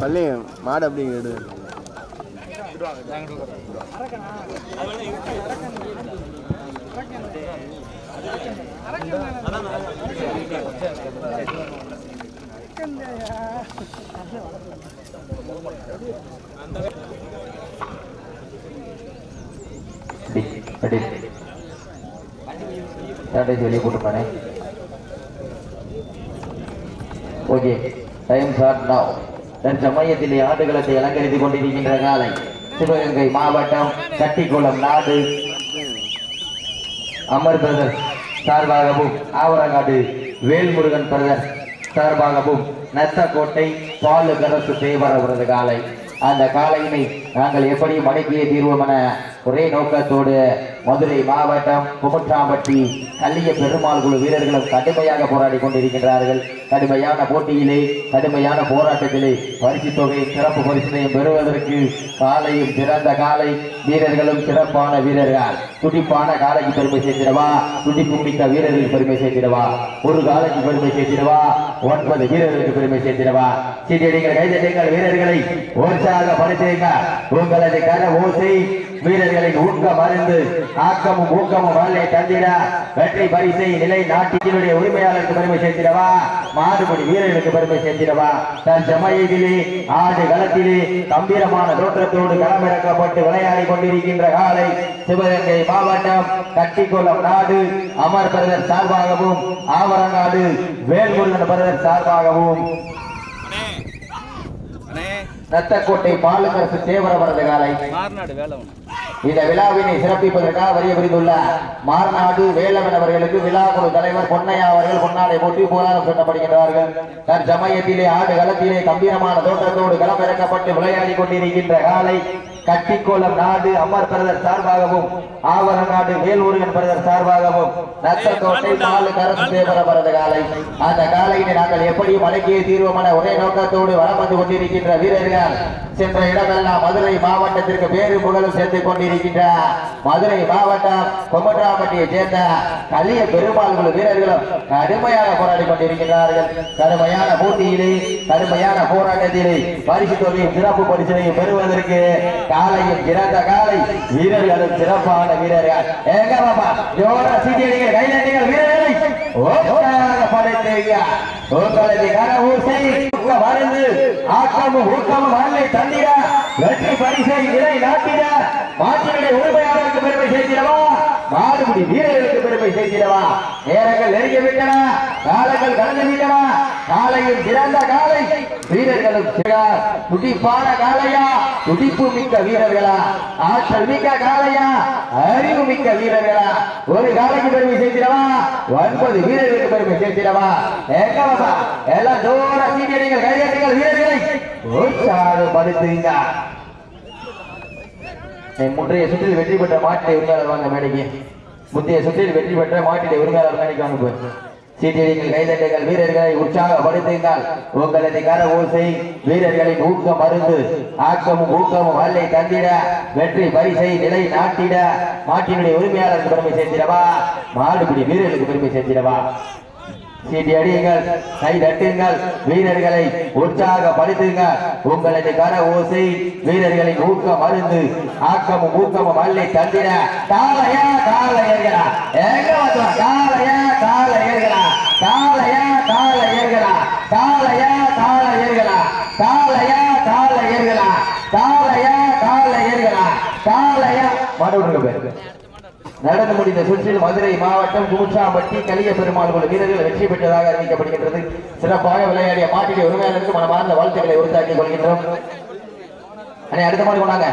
பள்ளி மாடு அப்படிங்கிறது எடு. வெளியே போட்டு போனேன் ஓகே டைம் ஸ்டார்ட் நான் தற்சமயத்திலே ஆண்டுகளத்தை அலங்கரித்துக் கொண்டிருக்கின்ற காலை. சிவகங்கை மாவட்டம் கட்டிக்குளம் நாடு. அமர் பிரதர் சார்பாகவும் ஆவரங்காடு வேல்முருகன் பிரதர் சார்பாகவும் நத்தக்கோட்டை பாலுகரசு தேவர் அவரது காலை. அந்த காலையினை நாங்கள் எப்படி மடக்கிய தீர்வோம் என ஒரே நோக்கத்தோடு மதுரை மாவட்டம் குமுற்றாம்பட்டி கல்லிய பெருமாள் குழு வீரர்களும் கடுமையாக போராடி கொண்டிருக்கின்றார்கள். கடுமையான போட்டியிலே கடுமையான போராட்டத்திலே பரிசு தொகை சிறப்பு பரிசினையும் பெறுவதற்கு காலையும் சிறந்த காலை வீரர்களும் சிறப்பான வீரர்கள். துடிப்பான காலைக்கு பெருமை சேர்த்திடவா? துடிப்பு மிக்க வீரர்களுக்கு பெருமை சேர்த்திடவா? ஒரு காலைக்கு பெருமை சேர்த்திடவா? ஒன்பது வீரர்களுக்கு பெருமை சேர்த்திடவா? சீட்டடிகள் கைதடிகள் வீரர்களை. உற்சாகப்படுத்துங்க உங்களது கர ஓசை வீரர்களின் ஊக்க மருந்து ஆக்கமும் ஊக்கமும் வாழ்லை தந்திட. வெற்றி பரிசை நிலை நாட்டினுடைய உரிமையாளருக்கு பெருமை சேர்த்திடவா? மாடுபடி வீரர்களுக்கு பெருமை சேர்த்திடவா? தன் சமயத்திலே ஆடு களத்திலே கம்பீரமான தோற்றத்தோடு களமிறக்கப்பட்டு விளையாடி கொண்டிருக்கின்ற காலை சிவகங்கை மாவட்டம் கட்டிக்குளம் நாடு அமர் பிரதர் சார்பாகவும் ஆவரங்காடு வேல்முருகன் பிரதர் சார்பாகவும். நத்தக்கோட்டை பாலுக்கரசு காலை. மார்நாடு வேலை ஒன்று இந்த விழாவினை சிறப்பிப்பதற்காக வரிய புரிந்துள்ள மார்நாடு வேலவன் அவர்களுக்கு விழா குழு தலைவர் பொன்னையா அவர்கள் பொன்னாடை போட்டி புகழாரம் சொல்லப்படுகின்றார்கள் தற்சமயத்திலே ஆடு களத்திலே கம்பீரமான தோற்றத்தோடு களமிறக்கப்பட்டு விளையாடி கொண்டிருக்கின்ற காலை கட்டிக்கோளம் நாடு அமர் பிரதர் சார்பாகவும் ஆவரநாடு வேலூரியன் பிரதர் சார்பாகவும் நத்தக்கோட்டை நாலு கரசு காலை. அந்த காலையினை நாங்கள் எப்படியும் அடக்கிய தீர்வமான ஒரே நோக்கத்தோடு வளம் வந்து கொண்டிருக்கின்ற வீரர்கள் சென்ற இடமெல்லாம் மதுரை மாவட்டத்திற்கு பேரு புகழும் சேர்த்து கொண்டிருக்கின்ற மதுரை மாவட்டம் கொமட்ராப்பட்டியை சேர்ந்த கலிய பெருமாள்களும் வீரர்களும் கடுமையாக போராடி கொண்டிருக்கிறார்கள் கடுமையான போட்டியிலே கடுமையான போராட்டத்திலே பரிசு தொகையும் சிறப்பு பரிசினையும் பெறுவதற்கு காலையும் சிறந்த காலை வீரர்களும் சிறப்பான வீரர்கள். எங்க பாப்பா ஜோரா சீட்டியடிகள் கைதட்டிகள் வீரர்களை. படைத்தீங்க. உங்களது கர ஊசை ஊக்க மருந்து ஆக்கமும் ஊக்கமும் வெற்றி பரிசை நிலை நாட்டிட மாற்றினுடைய உரிமையாளருக்கு பெருமை சேர்த்திடவா? மாடுபிடி வீரர்களுக்கு பெருமை சேர்த்திடவா நேரங்கள் நெருங்கிவிட்டன. காலங்கள் கடந்து காலையில் காலையும் சிறந்த காலை. வீரர்களும் துடிப்பான காலையா? துடிப்பு மிக்க வீரர்களா? ஆற்றல் மிக்க காலையா? அறிவு மிக்க வீரர்களா? ஒரு காலைக்கு பெருமை சேர்த்திடவா? ஒன்பது வீரர்களுக்கு பெருமை சேர்த்திடவா? எங்க எல்லாம் தூர சீனியர்கள் கையடிகள் வீரர்களை உற்சாகப்படுத்துங்க. என் முந்தைய சுற்றில் வெற்றி பெற்ற மாட்டை உரிமையாளர் வாங்க மேடைக்கு. முந்தைய சுற்றில் வெற்றி பெற்ற மாட்டிலை உரிமையாளர் மேடைக்கு அனுப்பு சீட்டியடிகள் கைதட்டுங்கள் வீரர்களை உற்சாகப்படுத்துங்கள் உங்களது கர ஓசை வீரர்களின் ஊக்க மருந்து. ஆக்கமும் ஊக்கமும் வல்லை தந்திட வெற்றி பரிசை நிலை நாட்டிட. மாட்டினுடைய உரிமையாளருக்கு பெருமை சேர்த்திடவா? மாடுபிடி வீரர்களுக்கு பெருமை சேர்த்திடவா? சீட்டி அடியுங்கள் கை தட்டுங்கள் வீரர்களை உற்சாகப்படுத்துங்கள் உங்களது கர ஓசை வீரர்களின் ஊக்க மருந்து ஆக்கமும் ஊக்கமும் அள்ளி தந்திர காலையா காலையர்களா எங்க வந்தோம் காலையா காலையர்களா காலையா காலையர்களா காலையா காலையர்களா காலையா காலையர்களா காலையா காலையர்களா காலையா மறுபடியும் நடந்து முடிந்த சுற்றில் மதுரை மாவட்டம் குமுச்சாம்பட்டி கலிய பெருமாள் குழு வீரர்கள் வெற்றி பெற்றதாக அறிவிக்கப்படுகின்றது. சிறப்பாக விளையாடிய மாட்டிலே உரிமையாளருக்கு மனமார்ந்த வாழ்த்துக்களை உறுத்தாக்கிக் கொள்கின்றோம். அடுத்த மாதிரி கொண்டாங்க.